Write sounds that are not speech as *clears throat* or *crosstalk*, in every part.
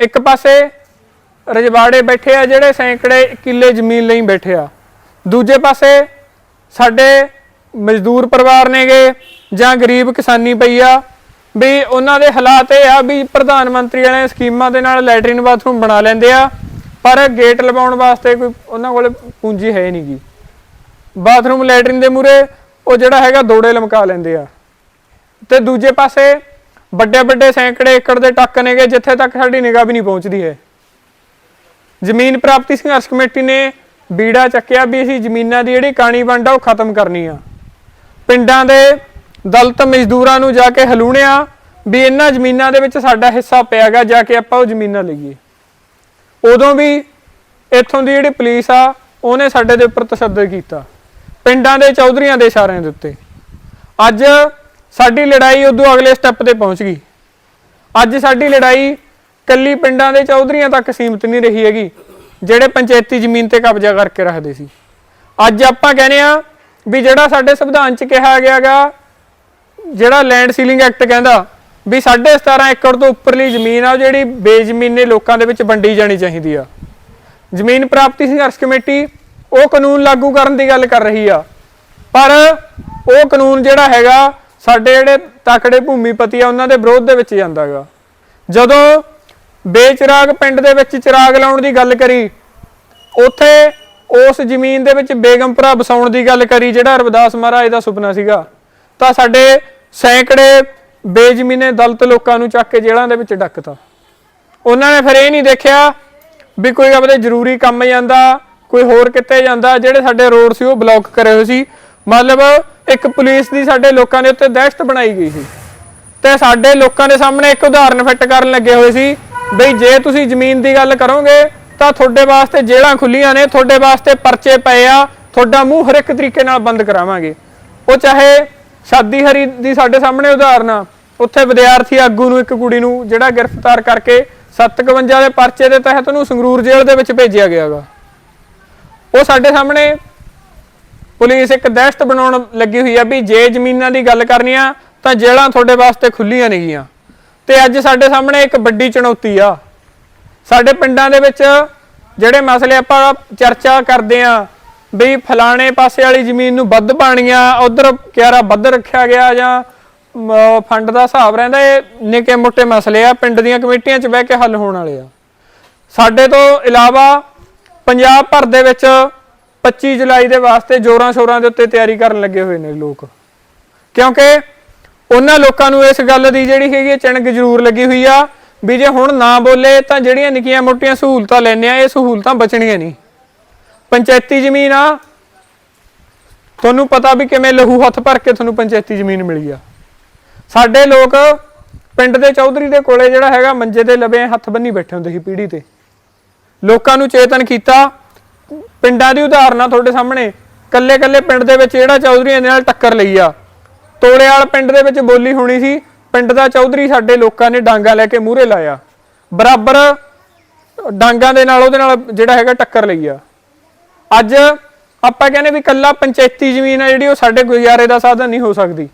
ਇੱਕ ਪਾਸੇ ਰਜਵਾੜੇ ਬੈਠੇ ਆ ਜਿਹੜੇ ਸੈਂਕੜੇ ਕਿੱਲੇ ਜ਼ਮੀਨ ਲਈ ਬੈਠੇ ਆ। ਦੂਜੇ ਪਾਸੇ ਸਾਡੇ ਮਜ਼ਦੂਰ ਪਰਿਵਾਰ ਨੇਗੇ ਜਾਂ ਗਰੀਬ ਕਿਸਾਨੀ ਪਈ ਆ ਵੀ ਉਹਨਾਂ ਦੇ ਹਾਲਾਤ ਇਹ ਆ ਵੀ ਪ੍ਰਧਾਨ ਮੰਤਰੀ ਵਾਲੇ ਸਕੀਮਾਂ ਦੇ ਨਾਲ ਲੈਟਰਿਨ ਬਾਥਰੂਮ ਬਣਾ ਲੈਂਦੇ ਆ, ਪਰ ਗੇਟ ਲਵਾਉਣ ਵਾਸਤੇ ਕੋਈ ਉਹਨਾਂ ਕੋਲ ਪੂੰਜੀ ਹੈ ਨਹੀਂਗੀ। ਬਾਥਰੂਮ ਲੈਟਰਿਨ ਦੇ ਮੂਰੇ ਉਹ ਜਿਹੜਾ ਹੈਗਾ ਦੋੜੇ ਲਮਕਾ ਲੈਂਦੇ ਆ। ਤੇ ਦੂਜੇ ਪਾਸੇ ਵੱਡੇ ਵੱਡੇ ਸੈਂਕੜੇ ਏਕੜ ਦੇ ਟੱਕ ਨੇਗੇ ਜਿੱਥੇ ਤੱਕ ਸਾਡੀ ਨਿਗਾਹ ਵੀ ਨਹੀਂ ਪਹੁੰਚਦੀ ਹੈ ਜ਼ਮੀਨ ਪ੍ਰਾਪਤੀ ਸੰਘਰਸ਼ ਕਮੇਟੀ ਨੇ ਬੀੜਾ ਚੱਕਿਆ ਵੀ ਅਸੀਂ ਜ਼ਮੀਨਾਂ ਦੀ ਜਿਹੜੀ ਕਾਣੀ ਵੰਡ ਆ ਉਹ ਖਤਮ ਕਰਨੀ ਆ। ਪਿੰਡਾਂ ਦੇ ਦਲਤ ਮਜ਼ਦੂਰਾਂ ਨੂੰ ਜਾ ਕੇ ਹਲੂਣਿਆ ਵੀ ਇਹਨਾਂ ਜ਼ਮੀਨਾਂ ਦੇ ਵਿੱਚ ਸਾਡਾ ਹਿੱਸਾ ਪਿਆਗਾ ਜਾ ਕੇ ਆਪਾਂ ਉਹ ਜ਼ਮੀਨਾਂ ਲਈਏ ਉਦੋਂ ਵੀ ਇੱਥੋਂ ਦੀ ਜਿਹੜੀ ਪੁਲਿਸ ਆ, ਉਹਨੇ ਸਾਡੇ ਦੇ ਉੱਪਰ ਤਸ਼ੱਦਦ ਕੀਤਾ। ਪਿੰਡਾਂ ਦੇ ਚੌਧਰੀਆਂ ਦੇ ਇਸ਼ਾਰਿਆਂ ਦੇ ਉੱਤੇ। ਅੱਜ ਸਾਡੀ ਲੜਾਈ ਉਦੋਂ ਅਗਲੇ ਸਟੈਪ ਤੇ ਪਹੁੰਚ ਗਈ। ਅੱਜ ਸਾਡੀ ਲੜਾਈ ਕੱਲੀ ਪਿੰਡਾਂ ਦੇ ਚੌਧਰੀਆਂ ਤੱਕ ਸੀਮਿਤ ਨਹੀਂ ਰਹੀ ਹੈਗੀ, ਜਿਹੜੇ ਪੰਚਾਇਤੀ ਜ਼ਮੀਨ ਤੇ ਕਬਜ਼ਾ ਕਰਕੇ ਰੱਖਦੇ ਸੀ। ਅੱਜ ਆਪਾਂ ਕਹਿੰਦੇ ਆ ਵੀ ਜਿਹੜਾ ਸਾਡੇ ਸੰਵਿਧਾਨ 'ਚ ਕਿਹਾ ਗਿਆਗਾ ਜਿਹੜਾ ਲੈਂਡ ਸੀਲਿੰਗ ਐਕਟ ਕਹਿੰਦਾ ਵੀ 17.5 ਏਕੜ ਤੋਂ ਉੱਪਰਲੀ ਜ਼ਮੀਨ ਆ, ਉਹ ਜਿਹੜੀ ਬੇਜ਼ਮੀਨੇ ਲੋਕਾਂ ਦੇ ਵਿੱਚ ਵੰਡੀ ਜਾਣੀ ਚਾਹੀਦੀ ਆ। ਜ਼ਮੀਨ ਪ੍ਰਾਪਤੀ ਸੰਘਰਸ਼ ਕਮੇਟੀ ਉਹ ਕਾਨੂੰਨ ਲਾਗੂ ਕਰਨ ਦੀ ਗੱਲ ਕਰ ਰਹੀ ਆ। ਪਰ ਉਹ ਕਾਨੂੰਨ ਜਿਹੜਾ ਹੈਗਾ ਸਾਡੇ ਜਿਹੜੇ ਤਕੜੇ ਭੂਮੀਪਤੀ ਆ, ਉਹਨਾਂ ਦੇ ਵਿਰੋਧ ਦੇ ਵਿੱਚ ਜਾਂਦਾਗਾ। ਜਦੋਂ ਬੇਚਿਰਾਗ ਪਿੰਡ ਦੇ ਵਿੱਚ ਚਿਰਾਗ ਲਾਉਣ ਦੀ ਗੱਲ ਕਰੀ, ਉੱਥੇ ਉਸ ਜ਼ਮੀਨ ਦੇ ਵਿੱਚ ਬੇਗਮਪੁਰਾ ਵਸਾਉਣ ਦੀ ਗੱਲ ਕਰੀ, ਜਿਹੜਾ ਰਵਿਦਾਸ ਮਹਾਰਾਜ ਦਾ ਸੁਪਨਾ ਸੀਗਾ, ਤਾਂ ਸਾਡੇ ਸੈਂਕੜੇ ਬੇਜ਼ਮੀਨੇ ਦਲਤ ਲੋਕਾਂ ਨੂੰ ਚੱਕ ਕੇ ਜੇਲ੍ਹਾਂ ਦੇ ਵਿੱਚ ਡੱਕਤਾ। ਉਹਨਾਂ ਨੇ ਫਿਰ ਇਹ ਨਹੀਂ ਦੇਖਿਆ ਵੀ ਕੋਈ ਆਪਣੇ ਜ਼ਰੂਰੀ ਕੰਮ ਜਾਂਦਾ, ਕੋਈ ਹੋਰ ਕਿਤੇ ਜਾਂਦਾ, ਜਿਹੜੇ ਸਾਡੇ ਰੋਡ ਸੀ ਉਹ ਬਲੌਕ ਕਰੇ ਹੋਏ ਸੀ। ਮਤਲਬ ਇੱਕ ਪੁਲਿਸ ਦੀ ਸਾਡੇ ਲੋਕਾਂ ਦੇ ਉੱਤੇ ਦਹਿਸ਼ਤ ਬਣਾਈ ਗਈ ਸੀ। ਤੇ ਸਾਡੇ ਲੋਕਾਂ ਦੇ ਸਾਹਮਣੇ ਇੱਕ ਉਦਾਹਰਨ ਫਿੱਟ ਕਰਨ ਲੱਗੇ ਹੋਏ ਸੀ ਬਈ ਜੇ ਤੁਸੀਂ ਜ਼ਮੀਨ ਦੀ ਗੱਲ ਕਰੋਗੇ ਤਾਂ ਤੁਹਾਡੇ ਵਾਸਤੇ ਜੇਲ੍ਹਾਂ ਖੁੱਲੀਆਂ ਨੇ, ਤੁਹਾਡੇ ਵਾਸਤੇ ਪਰਚੇ ਪਏ ਆ, ਤੁਹਾਡਾ ਮੂੰਹ ਹਰ ਇੱਕ ਤਰੀਕੇ ਨਾਲ ਬੰਦ ਕਰਾਵਾਂਗੇ। ਉਹ ਚਾਹੇ ਸ਼ਾਦੀ ਹਰੀ ਦੀ ਸਾਡੇ ਸਾਹਮਣੇ ਉਦਾਹਰਨ ਆ, ਉੱਥੇ ਵਿਦਿਆਰਥੀ ਆਗੂ ਨੂੰ ਇੱਕ ਕੁੜੀ ਨੂੰ ਜਿਹੜਾ ਗ੍ਰਿਫਤਾਰ ਕਰਕੇ 751 ਦੇ ਪਰਚੇ ਦੇ ਤਹਿਤ ਉਹਨੂੰ ਸੰਗਰੂਰ ਜੇਲ੍ਹ ਦੇ ਵਿੱਚ ਭੇਜਿਆ ਗਿਆਗਾ। ਉਹ ਸਾਡੇ ਸਾਹਮਣੇ ਪੁਲਿਸ ਇੱਕ ਦਹਿਸ਼ਤ ਬਣਾਉਣ ਲੱਗੀ ਹੋਈ ਆ ਵੀ ਜੇ ਜ਼ਮੀਨਾਂ ਦੀ ਗੱਲ ਕਰਨੀ ਆ, ਤਾਂ ਜੇਲ੍ਹਾਂ ਤੁਹਾਡੇ ਵਾਸਤੇ ਖੁੱਲੀਆਂ ਨੇਗੀਆਂ ਤੇ ਅੱਜ ਸਾਡੇ ਸਾਹਮਣੇ ਇੱਕ ਵੱਡੀ ਚੁਣੌਤੀ ਆ। ਸਾਡੇ ਪਿੰਡਾਂ ਦੇ ਵਿੱਚ ਜਿਹੜੇ ਮਸਲੇ ਆਪਾਂ ਚਰਚਾ ਕਰਦੇ ਆ, ਵੀ ਫਲਾਣੇ ਪਾਸੇ ਵਾਲੀ ਜ਼ਮੀਨ ਨੂੰ ਵੱਧ ਪਾਣੀਆਂ, ਉਧਰ ਕਿਆਰਾ ਵੱਧ ਰੱਖਿਆ ਗਿਆ ਜਾਂ ਫੰਡ ਦਾ ਹਿਸਾਬ ਰਹਿੰਦਾ, ਇਹ ਨਿੱਕੇ ਮੋਟੇ ਮਸਲੇ ਆ, ਪਿੰਡ ਦੀਆਂ ਕਮੇਟੀਆਂ 'ਚ ਬਹਿ ਕੇ ਹੱਲ ਹੋਣ ਵਾਲੇ ਆ। ਸਾਡੇ ਤੋਂ ਇਲਾਵਾ ਪੰਜਾਬ ਭਰ ਦੇ ਵਿੱਚ 25 ਜੁਲਾਈ ਦੇ ਵਾਸਤੇ ਜੋਰਾਂ ਸ਼ੋਰਾਂ ਦੇ ਉੱਤੇ ਤਿਆਰੀ ਕਰਨ ਲੱਗੇ ਹੋਏ ਨੇ ਲੋਕ। ਕਿਉਂਕਿ ਉਹਨਾਂ ਲੋਕਾਂ ਨੂੰ ਇਸ ਗੱਲ ਦੀ ਜਿਹੜੀ ਹੈਗੀ ਹੈ ਚਿਣਕ ਜ਼ਰੂਰ ਲੱਗੀ ਹੋਈ ਆ ਵੀ ਜੇ ਹੁਣ ਨਾ ਬੋਲੇ ਤਾਂ ਜਿਹੜੀਆਂ ਨਿੱਕੀਆਂ ਮੋਟੀਆਂ ਸਹੂਲਤਾਂ ਲੈਣੇ ਆ, ਇਹ ਸਹੂਲਤਾਂ ਬਚਣੀਆਂ ਨਹੀਂ। ਪੰਚਾਇਤੀ ਜ਼ਮੀਨ ਆ, ਤੁਹਾਨੂੰ ਪਤਾ ਵੀ ਕਿਵੇਂ ਲਹੂ ਹੱਥ ਭਰ ਕੇ ਤੁਹਾਨੂੰ ਪੰਚਾਇਤੀ ਜ਼ਮੀਨ ਮਿਲੀ ਆ। ਸਾਡੇ ਲੋਕ ਪਿੰਡ ਦੇ ਚੌਧਰੀ ਦੇ ਕੋਲੇ ਜਿਹੜਾ ਹੈਗਾ ਮੰਜੇ ਤੇ ਲਵੇ ਹੱਥ ਬੰਨੀ ਬੈਠੇ ਹੁੰਦੇ ਸੀ ਪੀੜੀ ਤੇ। ਲੋਕਾਂ ਨੂੰ ਚੇਤਨ ਕੀਤਾ ਪਿੰਡਾਂ ਦੀ ਉਦਾਹਰਨਾਂ ਤੁਹਾਡੇ ਸਾਹਮਣੇ। ਕੱਲੇ ਕੱਲੇ ਪਿੰਡ ਦੇ ਵਿੱਚ ਜਿਹੜਾ ਚੌਧਰੀਆਂ ਦੇ ਨਾਲ ਟੱਕਰ ਲਈ ਆ। ਤੋੜੇਵਾਲ ਪਿੰਡ ਦੇ ਵਿੱਚ ਬੋਲੀ ਹੋਣੀ ਸੀ। ਪਿੰਡ ਦਾ ਚੌਧਰੀ ਸਾਡੇ ਲੋਕਾਂ ਨੇ ਡਾਂਗਾ ਲੈ ਕੇ ਮੂਹਰੇ ਲਾਇਆ। ਬਰਾਬਰ ਡਾਂਗਾ ਦੇ ਨਾਲ ਉਹਦੇ ਨਾਲ ਜਿਹੜਾ ਹੈਗਾ ਟੱਕਰ ਲਈ ਆ। ਅੱਜ ਆਪਾਂ ਕਹਿੰਦੇ ਵੀ ਕੱਲਾ ਪੰਚਾਇਤੀ ਜ਼ਮੀਨ ਆ ਜਿਹੜੀ, ਉਹ ਸਾਡੇ ਗੁਜ਼ਾਰੇ ਦਾ ਸਾਧਨ ਨਹੀਂ ਹੋ ਸਕਦੀ।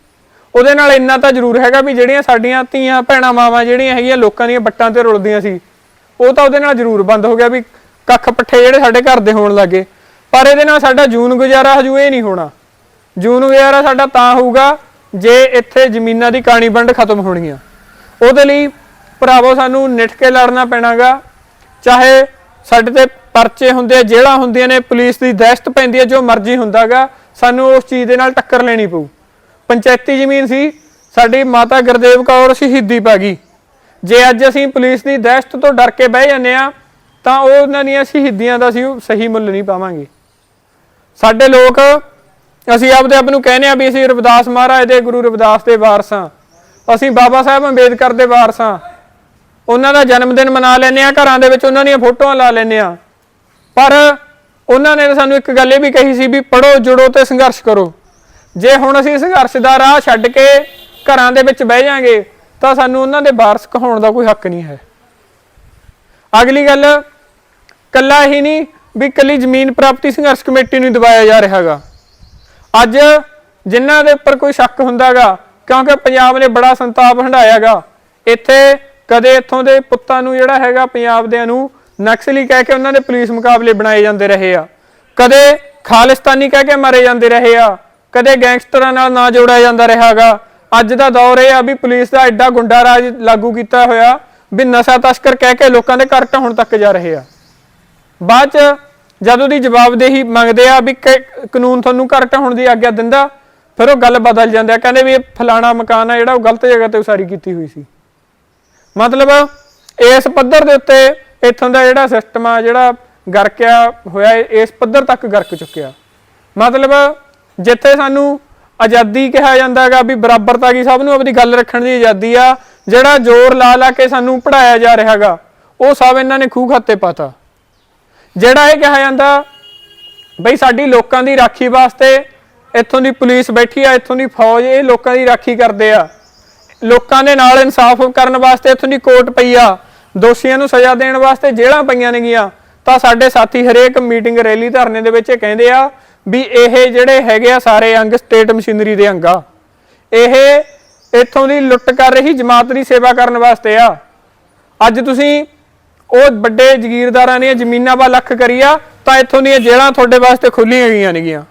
ਉਹਦੇ ਨਾਲ ਇੰਨਾ ਤਾਂ ਜ਼ਰੂਰ ਹੈਗਾ ਵੀ ਜਿਹੜੀਆਂ ਸਾਡੀਆਂ ਧੀਆਂ, ਭੈਣਾਂ, ਮਾਵਾਂ ਜਿਹੜੀਆਂ ਹੈਗੀਆਂ, ਲੋਕਾਂ ਦੀਆਂ ਬੱਟਾਂ ਤੇ ਰੁਲਦੀਆਂ ਸੀ, ਉਹ ਤਾਂ ਉਹਦੇ ਨਾਲ ਜ਼ਰੂਰ ਬੰਦ ਹੋ ਗਿਆ ਵੀ ਕੱਖ ਪੱਠੇ ਜਿਹੜੇ ਸਾਡੇ ਘਰ ਦੇ ਹੋਣ ਲੱਗੇ। ਪਰ ਇਹਦੇ ਨਾਲ ਸਾਡਾ ਜੂਨ ਗੁਜ਼ਾਰਾ ਹਜੂ ਇਹ ਨਹੀਂ ਹੋਣਾ। ਜੂਨ ਗੁਜ਼ਾਰਾ ਸਾਡਾ ਤਾਂ ਹੋਊਗਾ ਜੇ ਇੱਥੇ ਜ਼ਮੀਨਾਂ ਦੀ ਕਾਣੀ ਵੰਡ ਖਤਮ ਹੋਣੀ ਉਹਦੇ ਲਈ ਭਰਾਵੋ ਸਾਨੂੰ ਨਿਠ ਕੇ ਲੜਨਾ ਪੈਣਾਗਾ। ਚਾਹੇ ਸਾਡੇ ਤੇ ਪਰਚੇ ਹੁੰਦੇ ਆ ਜੇਲ੍ਹਾਂ ਹੁੰਦੀਆਂ ਨੇ, ਪੁਲਿਸ ਦੀ ਦਹਿਸ਼ਤ ਪੈਂਦੀ ਹੈ, ਜੋ ਮਰਜ਼ੀ ਹੁੰਦਾਗਾ, ਸਾਨੂੰ ਉਸ ਚੀਜ਼ ਦੇ ਨਾਲ ਟੱਕਰ ਲੈਣੀ ਪਊ। ਪੰਚਾਇਤੀ ਜ਼ਮੀਨ ਸੀ, ਸਾਡੀ ਮਾਤਾ ਗੁਰਦੇਵ ਕੌਰ ਸ਼ਹੀਦੀ ਪਾ ਗਈ। ਜੇ ਅੱਜ ਅਸੀਂ ਪੁਲਿਸ ਦੀ ਦਹਿਸ਼ਤ ਤੋਂ ਡਰ ਕੇ ਬਹਿ ਜਾਂਦੇ ਆ ਤਾਂ ਉਹ ਉਹਨਾਂ ਦੀਆਂ ਸ਼ਹੀਦੀਆਂ ਦਾ ਅਸੀਂ ਉਹ ਸਹੀ ਮੁੱਲ ਨਹੀਂ ਪਾਵਾਂਗੇ। ਸਾਡੇ ਲੋਕ, ਅਸੀਂ ਆਪਦੇ ਆਪ ਨੂੰ ਕਹਿੰਦੇ ਆ ਵੀ ਅਸੀਂ ਰਵਿਦਾਸ ਮਹਾਰਾਜ ਦੇ, ਗੁਰੂ ਰਵਿਦਾਸ ਦੇ ਵਾਰਸ ਹਾਂ। ਅਸੀਂ ਬਾਬਾ ਸਾਹਿਬ ਅੰਬੇਦਕਰ ਦੇ ਵਾਰਸ ਹਾਂ। ਉਹਨਾਂ ਦਾ ਜਨਮ ਦਿਨ ਮਨਾ ਲੈਂਦੇ ਆ ਘਰਾਂ ਦੇ ਵਿੱਚ ਉਹਨਾਂ ਦੀਆਂ ਫੋਟੋਆਂ ਲਾ ਲੈਂਦੇ ਆ ਪਰ ਉਹਨਾਂ ਨੇ ਸਾਨੂੰ ਇੱਕ ਗੱਲ ਇਹ ਵੀ ਕਹੀ ਸੀ ਵੀ ਪੜੋ ਜੁੜੋ ਤੇ ਸੰਘਰਸ਼ ਕਰੋ। ਜੇ ਹੁਣ ਅਸੀਂ ਸੰਘਰਸ਼ ਦਾ ਰਾਹ ਛੱਡ ਕੇ ਘਰਾਂ ਦੇ ਵਿੱਚ ਬਹਿ ਜਾਾਂਗੇ, ਤਾਂ ਸਾਨੂੰ ਉਹਨਾਂ ਦੇ ਵਾਰਸ ਕਹਾਉਣ ਦਾ ਕੋਈ ਹੱਕ ਨਹੀਂ ਹੈ। ਅਗਲੀ ਗੱਲ ਕੱਲਾ ਹੀ ਨਹੀਂ ਵੀ ਕੱਲੀ ਜ਼ਮੀਨ ਪ੍ਰਾਪਤੀ ਸੰਘਰਸ਼ ਕਮੇਟੀ ਨੂੰ ਦਬਾਇਆ ਜਾ ਰਿਹਾਗਾ ਅੱਜ ਜਿਨ੍ਹਾਂ ਦੇ ਉੱਪਰ ਕੋਈ ਸ਼ੱਕ ਹੁੰਦਾਗਾ, ਕਿਉਂਕਿ ਪੰਜਾਬ ਨੇ ਬੜਾ ਸੰਤਾਪ ਹੰਡਾਇਆਗਾ ਇੱਥੇ ਕਦੇ ਇੱਥੋਂ ਦੇ ਪੁੱਤਾਂ ਨੂੰ ਜਿਹੜਾ ਹੈਗਾ ਪੰਜਾਬ ਦੇ ਨੂੰ ਨਕਸਲੀ ਕਹਿ ਕੇ ਉਹਨਾਂ ਦੇ ਪੁਲਿਸ ਮੁਕਾਬਲੇ ਬਣਾਏ ਜਾਂਦੇ ਰਹੇ ਆ। ਕਦੇ ਖਾਲਿਸਤਾਨੀ ਕਹਿ ਕੇ ਮਾਰੇ ਜਾਂਦੇ ਰਹੇ ਆ। ਕਦੇ ਗੈਂਗਸਟਰਾਂ ਨਾਲ ਨਾ ਜੋੜਿਆ ਜਾਂਦਾ ਰਿਹਾਗਾ ਅੱਜ ਦਾ ਦੌਰ ਇਹ ਆ ਵੀ ਪੁਲਿਸ ਦਾ ਐਡਾ ਗੁੰਡਾ ਰਾਜ ਲਾਗੂ ਕੀਤਾ ਹੋਇਆ ਵੀ ਨਸ਼ਾ ਤਸਕਰ ਕਹਿ ਕੇ ਲੋਕਾਂ ਦੇ ਘਰ ਢਾਹੁਣ ਤੱਕ ਜਾ ਰਹੇ ਆ। ਬਾਅਦ ਚ ਜਦ ਉਹਦੀ ਜਵਾਬਦੇਹੀ ਮੰਗਦੇ ਆ ਵੀ ਕ- ਕਾਨੂੰਨ ਤੁਹਾਨੂੰ ਘਰ ਢਾਹੁਣ ਦੀ ਆਗਿਆ ਦਿੰਦਾ, ਫਿਰ ਉਹ ਗੱਲ ਬਦਲ ਜਾਂਦੀ ਆ। ਕਹਿੰਦੇ ਵੀ ਇਹ ਫਲਾਣਾ ਮਕਾਨ ਆ, ਜਿਹੜਾ ਉਹ ਗਲਤ ਜਗ੍ਹਾ ਤੇ ਉਸਾਰੀ ਕੀਤੀ ਹੋਈ ਸੀ। ਮਤਲਬ ਇਸ ਪੱਧਰ ਦੇ ਉੱਤੇ ਇੱਥੋਂ ਦਾ ਜਿਹੜਾ ਸਿਸਟਮ ਆ, ਜਿਹੜਾ ਗਰਕਿਆ ਹੋਇਆ, ਇਸ ਪੱਧਰ ਤੱਕ ਗਰਕ ਚੁੱਕਿਆ। ਮਤਲਬ ਜਿੱਥੇ ਸਾਨੂੰ ਆਜ਼ਾਦੀ ਕਿਹਾ ਜਾਂਦਾ ਹੈਗਾ ਵੀ ਬਰਾਬਰਤਾ ਕੀ, ਸਭ ਨੂੰ ਆਪਣੀ ਗੱਲ ਰੱਖਣ ਦੀ ਆਜ਼ਾਦੀ ਆ, ਜਿਹੜਾ ਜ਼ੋਰ ਲਾ ਲਾ ਕੇ ਸਾਨੂੰ ਪੜਾਇਆ ਜਾ ਰਿਹਾ ਹੈਗਾ, ਉਹ ਸਭ ਇਹਨਾਂ ਨੇ ਖੂਹ ਖਾਤੇ ਪਾਤਾ। ਜਿਹੜਾ ਇਹ ਕਿਹਾ ਜਾਂਦਾ, ਬਈ ਸਾਡੀ ਲੋਕਾਂ ਦੀ ਰਾਖੀ ਵਾਸਤੇ ਇੱਥੋਂ ਦੀ ਪੁਲਿਸ ਬੈਠੀ ਆ, ਇੱਥੋਂ ਦੀ ਫੌਜ, ਇਹ ਲੋਕਾਂ ਦੀ ਰਾਖੀ ਕਰਦੇ ਆ। ਲੋਕਾਂ ਦੇ ਨਾਲ ਇਨਸਾਫ ਕਰਨ ਵਾਸਤੇ ਇੱਥੋਂ ਦੀ ਕੋਰਟ ਪਈ ਆ। ਦੋਸ਼ੀਆਂ ਨੂੰ ਸਜ਼ਾ ਦੇਣ ਵਾਸਤੇ ਜੇਲ੍ਹਾਂ ਪਈਆਂ ਨੇਗੀਆਂ। ਤਾਂ ਸਾਡੇ ਸਾਥੀ ਹਰੇਕ ਮੀਟਿੰਗ ਰੈਲੀ ਧਰਨੇ ਦੇ ਵਿੱਚ ਕਹਿੰਦੇ ਆ ਵੀ ਇਹ ਜਿਹੜੇ ਹੈਗੇ ਆ ਸਾਰੇ ਅੰਗ ਸਟੇਟ ਮਸ਼ੀਨਰੀ ਦੇ ਅੰਗ ਆ। ਇਹ ਇੱਥੋਂ ਦੀ ਲੁੱਟ ਕਰ ਰਹੀ ਜਮਾਤ ਦੀ ਸੇਵਾ ਕਰਨ ਵਾਸਤੇ ਆ। ਅੱਜ ਤੁਸੀਂ ਉਹ ਵੱਡੇ ਜ਼ਗੀਰਦਾਰਾਂ ਦੀਆਂ ਜ਼ਮੀਨਾਂ ਵੱਲ ਲੱਖ ਕਰੀਆ, ਤਾਂ ਇੱਥੋਂ ਦੀਆਂ ਜੇਲ੍ਹਾਂ ਤੁਹਾਡੇ ਵਾਸਤੇ ਖੁੱਲੀਆਂ ਗਈਆਂ ਨੇਗੀਆਂ।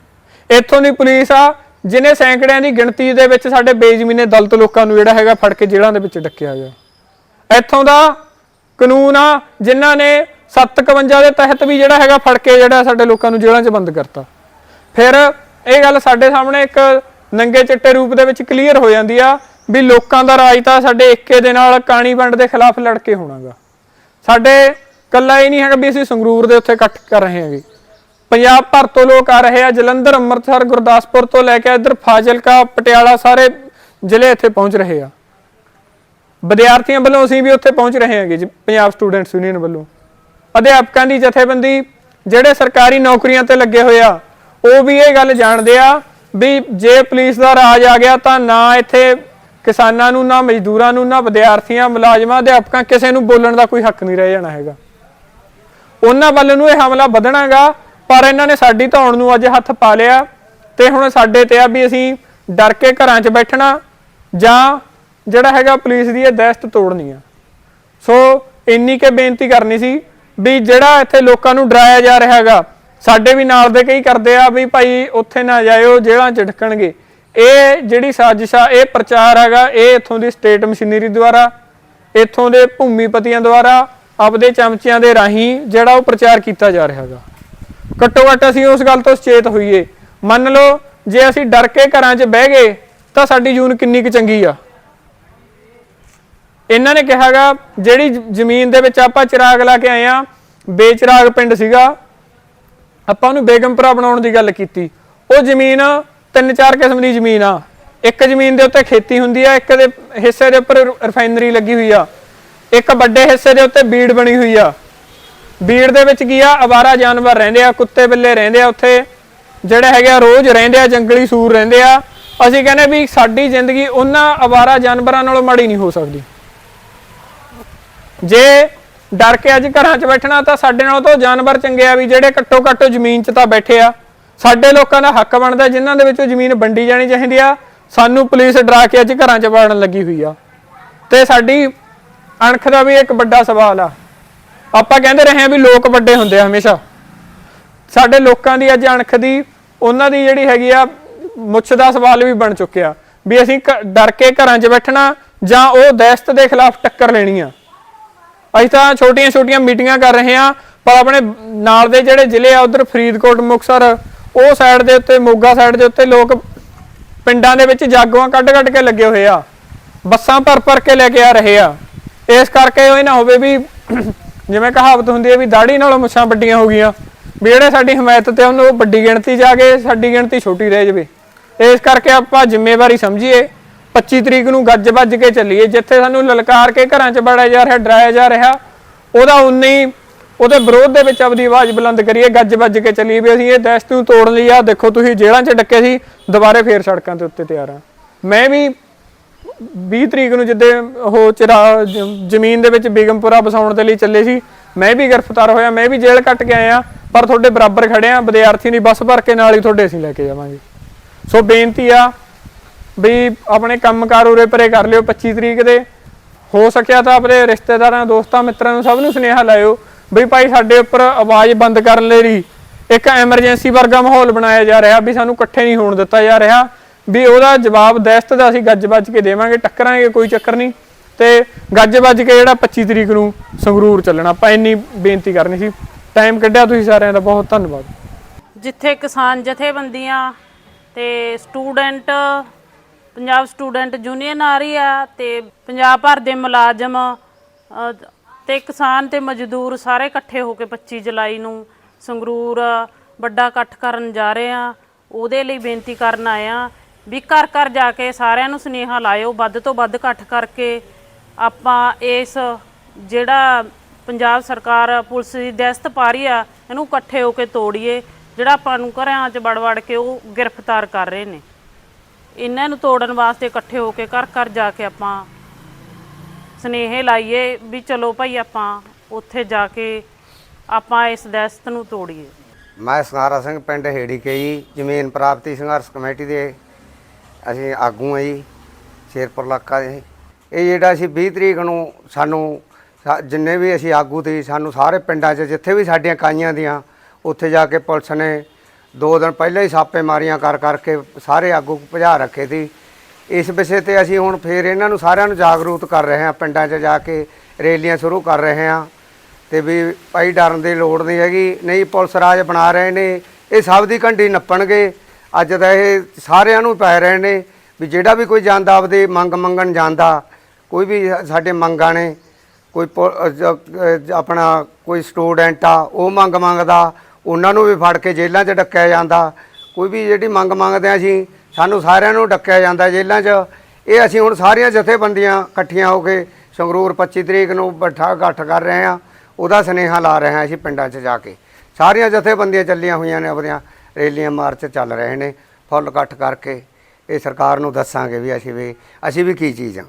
ਇੱਥੋਂ ਦੀ ਪੁਲਿਸ ਆ, ਜਿਨੇ ਸੈਂਕੜਿਆਂ ਦੀ ਗਿਣਤੀ ਦੇ ਵਿੱਚ ਸਾਡੇ ਬੇਜ਼ਮੀਨੇ ਦਲਤ ਲੋਕਾਂ ਨੂੰ ਜਿਹੜਾ ਹੈਗਾ ਫੜ ਕੇ ਜੇਲ੍ਹਾਂ ਦੇ ਵਿੱਚ ਡੱਕਿਆ ਗਿਆ ਇੱਥੋਂ ਦਾ ਕਾਨੂੰਨ ਆ, ਜਿਨ੍ਹਾਂ ਨੇ 751 ਦੇ ਤਹਿਤ ਵੀ ਜਿਹੜਾ ਹੈਗਾ ਫੜ ਕੇ ਜਿਹੜਾ ਸਾਡੇ ਲੋਕਾਂ ਨੂੰ ਜੇਲ੍ਹਾਂ 'ਚ ਬੰਦ ਕਰਤਾ। ਫਿਰ ਇਹ ਗੱਲ ਸਾਡੇ ਸਾਹਮਣੇ ਇੱਕ ਨੰਗੇ ਚਿੱਟੇ ਰੂਪ ਦੇ ਵਿੱਚ ਕਲੀਅਰ ਹੋ ਜਾਂਦੀ ਆ, ਵੀ ਲੋਕਾਂ ਦਾ ਰਾਜ ਤਾਂ ਸਾਡੇ ਏਕੇ ਦੇ ਨਾਲ ਕਾਣੀ ਵੰਡ ਦੇ ਖਿਲਾਫ ਲੜ ਕੇ ਹੋਣਾਗਾ। ਸਾਡੇ ਕੱਲਾ ਇਹ ਨਹੀਂ ਹੈਗਾ ਵੀ ਅਸੀਂ ਸੰਗਰੂਰ ਦੇ ਉੱਥੇ ਇਕੱਠ ਕਰ ਰਹੇ ਹਾਂਗੇ। ਪੰਜਾਬ ਭਰ ਤੋਂ ਲੋਕ ਆ ਰਹੇ ਆ, ਜਲੰਧਰ, ਅੰਮ੍ਰਿਤਸਰ, ਗੁਰਦਾਸਪੁਰ ਤੋਂ ਲੈ ਕੇ ਇੱਧਰ ਫਾਜ਼ਿਲਕਾ, ਪਟਿਆਲਾ ਸਾਰੇ ਜ਼ਿਲ੍ਹੇ ਇੱਥੇ ਪਹੁੰਚ ਰਹੇ ਆ। ਵਿਦਿਆਰਥੀਆਂ ਵੱਲੋਂ ਅਸੀਂ ਵੀ ਉੱਥੇ ਪਹੁੰਚ ਰਹੇ ਹਾਂਗੇ ਜੀ, ਪੰਜਾਬ ਸਟੂਡੈਂਟਸ ਯੂਨੀਅਨ ਵੱਲੋਂ। ਅਧਿਆਪਕਾਂ ਦੀ ਜਥੇਬੰਦੀ, ਜਿਹੜੇ ਸਰਕਾਰੀ ਨੌਕਰੀਆਂ ਤੇ ਲੱਗੇ ਹੋਏ ਆ, ਉਹ ਵੀ ਇਹ ਗੱਲ ਜਾਣਦੇ ਆ ਵੀ ਜੇ ਪੁਲਿਸ ਦਾ ਰਾਜ ਆ ਗਿਆ ਤਾਂ ਨਾ ਇੱਥੇ ਕਿਸਾਨਾਂ ਨੂੰ ਨਾ, ਮਜ਼ਦੂਰਾਂ ਨੂੰ ਨਾ, ਵਿਦਿਆਰਥੀਆਂ, ਮੁਲਾਜ਼ਮਾਂ, ਅਧਿਆਪਕਾਂ ਕਿਸੇ ਨੂੰ ਬੋਲਣ ਦਾ ਕੋਈ ਹੱਕ ਨਹੀਂ ਰਹਿ ਜਾਣਾ ਹੈਗਾ। ਉਹਨਾਂ ਵੱਲ ਨੂੰ ਇਹ ਹਮਲਾ ਵਧਣਾਗਾ, ਪਰ ਇਹਨਾਂ ਨੇ ਸਾਡੀ ਧੌਣ ਨੂੰ ਅੱਜ ਹੱਥ ਪਾ ਲਿਆ ਤੇ ਹੁਣ ਸਾਡੇ ਤੇ ਆ ਵੀ ਅਸੀਂ ਡਰ ਕੇ ਘਰਾਂ 'ਚ ਬੈਠਣਾ ਜਾਂ ਜਿਹੜਾ ਹੈਗਾ ਪੁਲਿਸ ਦੀ ਇਹ ਦਹਿਸ਼ਤ ਤੋੜਨੀ ਆ। ਸੋ ਇੰਨੀ ਕੇ ਬੇਨਤੀ ਕਰਨੀ ਸੀ ਵੀ ਜਿਹੜਾ ਇੱਥੇ ਲੋਕਾਂ ਨੂੰ ਡਰਾਇਆ ਜਾ ਰਿਹਾ ਹੈਗਾ, ਸਾਡੇ ਵੀ ਨਾਲ ਦੇ ਕਈ ਕਰਦੇ ਆ ਵੀ ਭਾਈ ਉੱਥੇ ਨਾ ਜਾਇਓ, ਜੇਲ੍ਹਾਂ ਚ ਢਕਣਗੇ। ਇਹ ਜਿਹੜੀ ਸਾਜ਼ਿਸ਼ ਆ, ਇਹ ਪ੍ਰਚਾਰ ਹੈਗਾ, ਇਹ ਇੱਥੋਂ ਦੀ ਸਟੇਟ ਮਸ਼ੀਨਰੀ ਦੁਆਰਾ, ਇੱਥੋਂ ਦੇ ਭੂਮੀਪਤੀਆਂ ਦੁਆਰਾ, ਆਪਦੇ ਚਮਚਿਆਂ ਦੇ ਰਾਹੀਂ ਜਿਹੜਾ ਉਹ ਪ੍ਰਚਾਰ ਕੀਤਾ ਜਾ ਰਿਹਾ ਹੈਗਾ। ਘੱਟੋ ਘੱਟ ਅਸੀਂ ਉਸ ਗੱਲ ਤੋਂ ਸੁਚੇਤ ਹੋਈਏ। ਮੰਨ ਲਓ, ਜੇ ਅਸੀਂ ਡਰ ਕੇ ਘਰਾਂ 'ਚ ਬਹਿ ਗਏ, ਤਾਂ ਸਾਡੀ ਜੂਨ ਕਿੰਨੀ ਕੁ ਚੰਗੀ ਆ। ਇਹਨਾਂ ਨੇ ਕਿਹਾਗਾ ਜਿਹੜੀ ਜ਼ਮੀਨ ਦੇ ਵਿੱਚ ਆਪਾਂ ਚਿਰਾਗ ਲਾ ਕੇ ਆਏ ਆ, ਬੇਚਿਰਾਗ ਪਿੰਡ ਸੀਗਾ, ਆਪਾਂ ਉਹਨੂੰ ਬੇਗਮਪੁਰਾ ਬਣਾਉਣ ਦੀ ਗੱਲ ਕੀਤੀ। ਉਹ ਜ਼ਮੀਨ ਤਿੰਨ ਚਾਰ ਕਿਸਮ ਦੀ ਜ਼ਮੀਨ ਆ। ਇੱਕ ਜ਼ਮੀਨ ਦੇ ਉੱਤੇ ਖੇਤੀ ਹੁੰਦੀ ਆ, ਇੱਕ ਦੇ ਹਿੱਸੇ ਦੇ ਉੱਪਰ ਰਿਫਾਈਨਰੀ ਲੱਗੀ ਹੋਈ ਆ। ਇੱਕ ਵੱਡੇ ਹਿੱਸੇ ਦੇ ਉੱਤੇ ਬੀੜ ਬਣੀ ਹੋਈ ਆ। ਬੀੜ ਦੇ ਵਿੱਚ ਕੀ ਆ? ਅਵਾਰਾ ਜਾਨਵਰ ਰਹਿੰਦੇ ਆ, ਕੁੱਤੇ ਬਿੱਲੇ ਰਹਿੰਦੇ ਆ ਉੱਥੇ। ਜਿਹੜੇ ਹੈਗੇ ਆ, ਰੋਜ਼ ਰਹਿੰਦੇ ਆ, ਜੰਗਲੀ ਸੂਰ ਰਹਿੰਦੇ ਆ। ਅਸੀਂ ਕਹਿੰਦੇ ਵੀ ਸਾਡੀ ਜ਼ਿੰਦਗੀ ਉਹਨਾਂ ਅਵਾਰਾ ਜਾਨਵਰਾਂ ਨਾਲੋਂ ਮਾੜੀ ਨਹੀਂ ਹੋ ਸਕਦੀ। ਜੇ ਡਰ ਕੇ ਅੱਜ ਘਰਾਂ 'ਚ ਬੈਠਣਾ ਤਾਂ ਸਾਡੇ ਨਾਲ ਤਾਂ ਉਹ ਜਾਨਵਰ ਚੰਗੇ ਆ ਵੀ ਜਿਹੜੇ ਘੱਟੋ ਘੱਟ ਜ਼ਮੀਨ 'ਚ ਤਾਂ ਬੈਠੇ ਆ। ਸਾਡੇ ਲੋਕਾਂ ਦਾ ਹੱਕ ਬਣਦਾ ਜਿਨ੍ਹਾਂ ਦੇ ਵਿੱਚੋਂ ਜ਼ਮੀਨ ਵੰਡੀ ਜਾਣੀ ਚਾਹੀਦੀ ਆ। ਸਾਨੂੰ ਪੁਲਿਸ ਡਰਾ ਕੇ ਅੱਜ ਘਰਾਂ 'ਚ ਵੜਨ ਲੱਗੀ ਹੋਈ ਆ। ਤੇ ਸਾਡੀ ਅਣਖ ਦਾ ਵੀ ਇੱਕ ਵੱਡਾ ਸਵਾਲ ਆ। ਆਪਾਂ ਕਹਿੰਦੇ ਰਹੇ ਆ ਵੀ ਲੋਕ ਵੱਡੇ ਹੁੰਦੇ ਆ ਹਮੇਸ਼ਾ। ਸਾਡੇ ਲੋਕਾਂ ਦੀ ਅੱਜ ਅਣਖ ਦੀ, ਉਹਨਾਂ ਦੀ ਜਿਹੜੀ ਹੈਗੀ ਆ, ਮੁੱਛ ਦਾ ਸਵਾਲ ਵੀ ਬਣ ਚੁੱਕਿਆ। ਵੀ ਅਸੀਂ ਘ- ਡਰ ਕੇ ਘਰਾਂ 'ਚ ਬੈਠਣਾ ਜਾਂ ਉਹ ਦਹਿਸ਼ਤ ਦੇ ਖਿਲਾਫ ਟੱਕਰ ਲੈਣੀ ਆ। ਅਸੀਂ ਤਾਂ ਛੋਟੀਆਂ-ਛੋਟੀਆਂ ਮੀਟਿੰਗਾਂ ਕਰ ਰਹੇ ਹਾਂ, ਪਰ ਆਪਣੇ ਨਾਲ ਦੇ ਜਿਹੜੇ ਜ਼ਿਲ੍ਹੇ ਆ, ਉਧਰ ਫਰੀਦਕੋਟ ਮੁਕਸਰ ਉਹ ਸਾਈਡ ਦੇ ਉੱਤੇ, ਮੋਗਾ ਸਾਈਡ ਦੇ ਉੱਤੇ ਲੋਕ ਪਿੰਡਾਂ ਦੇ ਵਿੱਚ ਜਾਗੋਆਂ ਕੱਢ-ਕੱਢ ਕੇ ਲੱਗੇ ਹੋਏ ਆ। ਬੱਸਾਂ ਭਰ-ਭਰ ਕੇ ਲੈ ਕੇ ਆ ਰਹੇ ਆ। ਇਸ ਕਰਕੇ ਇਹ ਨਾ ਹੋਵੇ ਵੀ *clears throat* ਜਿਵੇਂ ਕਹਾਵਤ ਹੁੰਦੀ ਹੈ ਵੀ ਦਾੜੀ ਨਾਲੋਂ ਮੁੱਛਾਂ ਵੱਡੀਆਂ ਹੋ ਗਈਆਂ। ਵੀ ਜਿਹੜੇ ਸਾਡੀ ਹਮਾਇਤ ਤੇ ਉਹਨੂੰ ਉਹ ਵੱਡੀ ਗਿਣਤੀ ਜਾ ਕੇ ਸਾਡੀ ਗਿਣਤੀ ਛੋਟੀ ਰਹਿ ਜਾਵੇ। ਇਸ ਕਰਕੇ ਆਪਾਂ ਜ਼ਿੰਮੇਵਾਰੀ ਸਮਝੀਏ। 25 ਤਰੀਕ ਨੂੰ ਗੱਜ ਵੱਜ ਕੇ ਚੱਲੀਏ। ਜਿੱਥੇ ਸਾਨੂੰ ਲਲਕਾਰ ਕੇ ਘਰਾਂ 'ਚ ਬੜਿਆ ਜਾ ਰਿਹਾ, ਡਰਾਇਆ ਜਾ ਰਿਹਾ, ਉਹਦਾ ਉਨੀ ਉਹਦੇ ਵਿਰੋਧ ਦੇ ਵਿੱਚ ਆਪਦੀ ਆਵਾਜ਼ ਬੁਲੰਦ ਕਰੀਏ, ਗੱਜ ਵੱਜ ਕੇ ਚੱਲੀਏ ਵੀ ਅਸੀਂ ਇਹ ਦਹਿਸ਼ਤ ਨੂੰ ਤੋੜਨ ਲਈ ਆ। ਦੇਖੋ ਤੁਸੀਂ ਜੇਲ੍ਹਾਂ 'ਚ ਡੱਕੇ ਸੀ, ਦੁਬਾਰੇ ਫੇਰ ਸੜਕਾਂ ਦੇ ਉੱਤੇ ਤਿਆਰ ਆ। ਮੈਂ ਵੀ 20 ਤਰੀਕ ਨੂੰ ਜਿੱਦੇ ਉਹ ਚਿਰਾ ਜ਼ਮੀਨ ਦੇ ਵਿੱਚ ਬੇਗਮਪੁਰਾ ਵਸਾਉਣ ਦੇ ਲਈ ਚੱਲੇ ਸੀ, ਮੈਂ ਵੀ ਗ੍ਰਿਫਤਾਰ ਹੋਇਆ, ਮੈਂ ਵੀ ਜੇਲ੍ਹ ਕੱਟ ਕੇ ਆਇਆ ਪਰ ਤੁਹਾਡੇ ਬਰਾਬਰ ਖੜੇ ਆ ਵਿਦਿਆਰਥੀ ਨਹੀਂ ਬੱਸ ਭਰ ਕੇ ਨਾਲ ਹੀ ਤੁਹਾਡੇ ਅਸੀਂ ਲੈ ਕੇ ਜਾਵਾਂਗੇ। ਸੋ ਬੇਨਤੀ ਆ ਵੀ ਆਪਣੇ ਕੰਮਕਾਰ ਉਰੇ ਪਰੇ ਕਰ ਲਿਓ 25 ਤਰੀਕ ਦੇ। ਹੋ ਸਕਿਆ ਤਾਂ ਆਪਣੇ ਰਿਸ਼ਤੇਦਾਰਾਂ, ਦੋਸਤਾਂ, ਮਿੱਤਰਾਂ ਨੂੰ ਸਭ ਨੂੰ ਸੁਨੇਹਾ ਲਾਇਓ ਬਈ ਭਾਈ ਸਾਡੇ ਉੱਪਰ ਆਵਾਜ਼ ਬੰਦ ਕਰਨ ਲਈ ਇੱਕ ਐਮਰਜੈਂਸੀ ਵਰਗਾ ਮਾਹੌਲ ਬਣਾਇਆ ਜਾ ਰਿਹਾ ਵੀ ਸਾਨੂੰ ਇਕੱਠੇ ਨਹੀਂ ਹੋਣ ਦਿੱਤਾ ਜਾ ਰਿਹਾ, ਵੀ ਉਹਦਾ ਜਵਾਬ ਦਹਿਸ਼ਤ ਦਾ ਅਸੀਂ ਗੱਜ ਵੱਜ ਕੇ ਦੇਵਾਂਗੇ, ਟੱਕਰਾਂਗੇ, ਕੋਈ ਚੱਕਰ ਨਹੀਂ। ਤੇ ਗੱਜ ਵੱਜ ਕੇ ਜਿਹੜਾ 25 ਤਰੀਕ ਨੂੰ ਸੰਗਰੂਰ ਚੱਲਣਾ, ਆਪਾਂ ਇੰਨੀ ਬੇਨਤੀ ਕਰਨੀ ਸੀ। ਟਾਈਮ ਕੱਢਿਆ ਤੁਸੀਂ ਸਾਰਿਆਂ ਦਾ, ਬਹੁਤ ਧੰਨਵਾਦ। ਜਿੱਥੇ ਕਿਸਾਨ ਜਥੇਬੰਦੀਆਂ ਤੇ ਸਟੂਡੈਂਟ, ਪੰਜਾਬ ਸਟੂਡੈਂਟ ਯੂਨੀਅਨ ਆ ਰਹੀ ਆ ਤੇ ਪੰਜਾਬ ਭਰ ਦੇ ਮੁਲਾਜ਼ਮ ਤੇ ਕਿਸਾਨ ਤੇ ਮਜ਼ਦੂਰ ਸਾਰੇ ਇਕੱਠੇ ਹੋ ਕੇ 25 ਜੁਲਾਈ ਨੂੰ ਸੰਗਰੂਰ ਵੱਡਾ ਇਕੱਠ ਕਰਨ ਜਾ ਰਹੇ ਆ ਉਹਦੇ ਲਈ ਬੇਨਤੀ ਕਰਨ ਆਏ ਆ ਵੀ ਘਰ ਘਰ ਜਾ ਕੇ ਸਾਰਿਆਂ ਨੂੰ ਸੁਨੇਹਾ ਲਾਇਓ, ਵੱਧ ਤੋਂ ਵੱਧ ਇਕੱਠ ਕਰਕੇ ਆਪਾਂ ਇਸ ਜਿਹੜਾ ਪੰਜਾਬ ਸਰਕਾਰ ਪੁਲਿਸ ਦੀ ਦਹਿਸ਼ਤ ਪਾ ਰਹੀ ਆ, ਇਹਨੂੰ ਇਕੱਠੇ ਹੋ ਕੇ ਤੋੜੀਏ, ਜਿਹੜਾ ਆਪਾਂ ਨੂੰ ਘਰਾਂ 'ਚ ਵੜ ਵੜ ਕੇ ਉਹ ਗ੍ਰਿਫਤਾਰ ਕਰ ਰਹੇ ਨੇ। ਇਹਨਾਂ ਨੂੰ ਤੋੜਨ ਵਾਸਤੇ ਇਕੱਠੇ ਹੋ ਕੇ ਘਰ ਘਰ ਜਾ ਕੇ ਆਪਾਂ ਸਨੇਹੇ ਲਾਈਏ ਵੀ ਚਲੋ ਭਾਈ ਆਪਾਂ ਉੱਥੇ ਜਾ ਕੇ ਆਪਾਂ ਇਸ ਦਹਿਸ਼ਤ ਨੂੰ ਤੋੜੀਏ। ਮੈਂ ਸੰਗਾਰਾ ਸਿੰਘ ਪਿੰਡ ਹੇੜੀ ਕੇ ਜੀ, ਜ਼ਮੀਨ ਪ੍ਰਾਪਤੀ ਸੰਘਰਸ਼ ਕਮੇਟੀ ਦੇ ਅਸੀਂ ਆਗੂ ਹਾਂ ਜੀ, ਸ਼ੇਰਪੁਰ ਇਲਾਕਾ ਦੇ। ਇਹ ਜਿਹੜਾ ਅਸੀਂ 20 ਤਰੀਕ ਨੂੰ ਸਾਨੂੰ ਜਿੰਨੇ ਵੀ ਅਸੀਂ ਆਗੂ ਤੇ ਸਾਨੂੰ ਸਾਰੇ ਪਿੰਡਾਂ 'ਚ ਜਿੱਥੇ ਵੀ ਸਾਡੀਆਂ ਕਾਈਆਂ ਦੀਆਂ, ਉੱਥੇ ਜਾ ਕੇ ਪੁਲਿਸ ਨੇ ਦੋ ਦਿਨ ਪਹਿਲਾਂ ਹੀ ਛਾਪੇ ਮਾਰੀਆਂ ਕਰ ਕਰਕੇ ਸਾਰੇ ਆਗੂ ਭਜਾ ਰੱਖੇ ਸੀ। ਇਸ ਵਿਸ਼ੇ ਤੇ ਅਸੀਂ ਹੁਣ ਫੇਰ ਇਹਨਾਂ ਨੂੰ ਸਾਰਿਆਂ ਨੂੰ ਜਾਗਰੂਕ ਕਰ ਰਹੇ ਹਾਂ, ਪਿੰਡਾਂ 'ਚ ਜਾ ਕੇ ਰੈਲੀਆਂ ਸ਼ੁਰੂ ਕਰ ਰਹੇ ਹਾਂ। ਤੇ ਵੀ ਭਾਈ ਡਰਨ ਦੀ ਲੋੜ ਨਹੀਂ ਹੈਗੀ, ਨਹੀਂ ਪੁਲਿਸ ਰਾਜ ਬਣਾ ਰਹੇ ਨੇ, ਇਹ ਸਭ ਦੀ ਘੰਟੀ ਨੱਪਣਗੇ। ਅੱਜ ਤਾਂ ਇਹ ਸਾਰਿਆਂ ਨੂੰ ਪੈ ਰਹੇ ਨੇ ਵੀ ਜਿਹੜਾ ਵੀ ਕੋਈ ਜਾਂਦਾ, ਆਪਦੇ ਮੰਗ ਮੰਗਣ ਜਾਂਦਾ, ਕੋਈ ਵੀ ਸਾਡੇ ਮੰਗਾਂ ਨੇ, ਕੋਈ ਪੁ- ਆਪਣਾ ਕੋਈ ਸਟੂਡੈਂਟ ਆ, ਉਹ ਮੰਗ ਮੰਗਦਾ, ਉਹਨਾਂ ਨੂੰ ਵੀ ਫੜ ਕੇ ਜੇਲ੍ਹਾਂ 'ਚ ਡੱਕਿਆ ਜਾਂਦਾ। ਕੋਈ ਵੀ ਜਿਹੜੀ ਮੰਗ ਮੰਗਦੇ ਆ ਅਸੀਂ ਸਾਨੂੰ ਸਾਰਿਆਂ ਨੂੰ ਡੱਕਿਆ ਜਾਂਦਾ ਜੇਲ੍ਹਾਂ 'ਚ। ਇਹ ਅਸੀਂ ਹੁਣ ਸਾਰੀਆਂ ਜਥੇਬੰਦੀਆਂ ਇਕੱਠੀਆਂ ਹੋ ਕੇ ਸੰਗਰੂਰ 25 ਤਰੀਕ ਨੂੰ ਬੱਠਾ ਇਕੱਠ ਕਰ ਰਹੇ ਹਾਂ। ਉਹਦਾ ਸੁਨੇਹਾ ਲਾ ਰਹੇ ਹਾਂ ਅਸੀਂ ਪਿੰਡਾਂ 'ਚ ਜਾ ਕੇ। ਸਾਰੀਆਂ ਜਥੇਬੰਦੀਆਂ ਚੱਲੀਆਂ ਹੋਈਆਂ ਨੇ ਆਪਣੀਆਂ, ਰੈਲੀਆਂ ਮਾਰਚ ਚੱਲ ਰਹੇ ਨੇ। ਫੁੱਲ ਇਕੱਠ ਕਰਕੇ ਇਹ ਸਰਕਾਰ ਨੂੰ ਦੱਸਾਂਗੇ ਵੀ ਅਸੀਂ ਵੀ ਅਸੀਂ ਵੀ ਕੀ ਚੀਜ਼ ਹਾਂ।